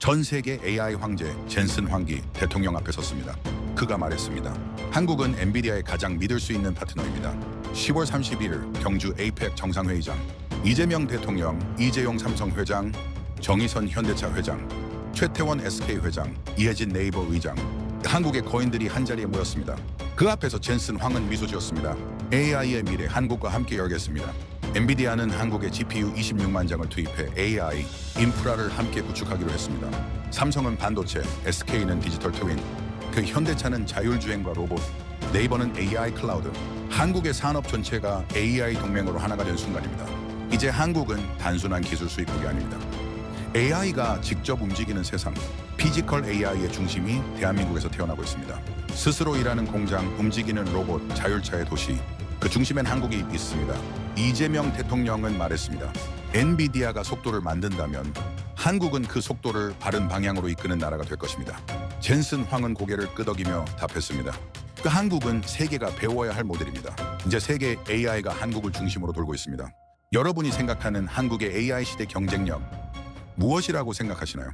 전 세계 AI 황제 젠슨 황기 대통령 앞에 섰습니다. 그가 말했습니다. 한국은 엔비디아의 가장 믿을 수 있는 파트너입니다. 10월 31일 경주 에이펙 정상회의장 이재명 대통령, 이재용 삼성 회장, 정의선 현대차 회장, 최태원 SK 회장, 이혜진 네이버 의장 한국의 거인들이 한자리에 모였습니다. 그 앞에서 젠슨 황은 미소 지었습니다. AI의 미래 한국과 함께 열겠습니다. 엔비디아는 한국에 GPU 26만 장을 투입해 AI 인프라를 함께 구축하기로 했습니다. 삼성은 반도체, SK는 디지털 트윈, 그 현대차는 자율주행과 로봇, 네이버는 AI 클라우드. 한국의 산업 전체가 AI 동맹으로 하나가 된 순간입니다. 이제 한국은 단순한 기술 수입국이 아닙니다. AI가 직접 움직이는 세상, 피지컬 AI의 중심이 대한민국에서 태어나고 있습니다. 스스로 일하는 공장, 움직이는 로봇, 자율차의 도시, 그 중심엔 한국이 있습니다. 이재명 대통령은 말했습니다. 엔비디아가 속도를 만든다면 한국은 그 속도를 바른 방향으로 이끄는 나라가 될 것입니다. 젠슨 황은 고개를 끄덕이며 답했습니다. 그 한국은 세계가 배워야 할 모델입니다. 이제 세계 AI가 한국을 중심으로 돌고 있습니다. 여러분이 생각하는 한국의 AI 시대 경쟁력 무엇이라고 생각하시나요?